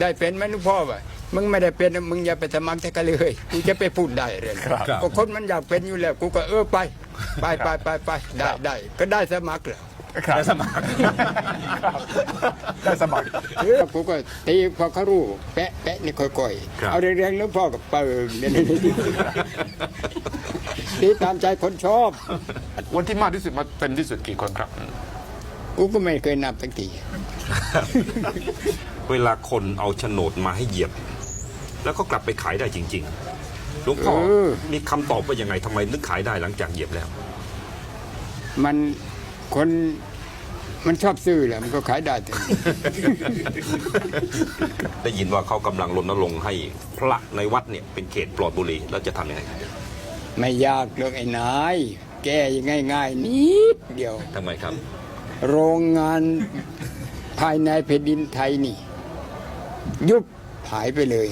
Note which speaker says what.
Speaker 1: ได้เป็นไหมลูกพ่อวะมึงไม่ได้เป็นมึงอย่าไปสมัครแต่กันเลยกูจะไปพูดได้เลย
Speaker 2: ครับ
Speaker 1: ก็คนมันอยากเป็นอยู่แล้วกูก็เออไปไปไปไปไปได้ได้ก็ได้สมัครแล้ว
Speaker 2: ครับได้สมัครครับได้สมัคร
Speaker 1: เออกูก็ตีพอเขารู้แปะแปะนี่ค่อย
Speaker 3: ครับ
Speaker 1: ๆเอาแรงๆแล้วพ่อก็เปิงเนี่ยตีตามใจคนชอบ
Speaker 2: วันที่มากที่สุดมาเป็นที่สุดกี่คนครับ
Speaker 1: กูก็ไม่เคยนับสักที
Speaker 3: เวลาคนเอาโฉนดมาให้เหยียบ แล้วก็กลับไปขายได้จริง ๆ หลวงพ่อ
Speaker 1: เออ
Speaker 3: มีคำตอบว่ายังไงทำไมนึกขายได้หลังจากเหยียบแล้ว
Speaker 1: มันคนมันชอบซื้อแหละมันก็ขายได้แต่
Speaker 3: ได้ยินว่าเขากำลังรณรงค์ให้พระในวัดเนี่ยเป็นเขตปลอดบุหรี่แล้วจะทำยังไง
Speaker 1: ไม่ยากเรื่องไอ้นาย แก้ยังง่ายๆนิดเดียว
Speaker 3: ทำไมครับ
Speaker 1: โรงงานภายในแผ่นดินไทยนี่ ยุบหายไปเลย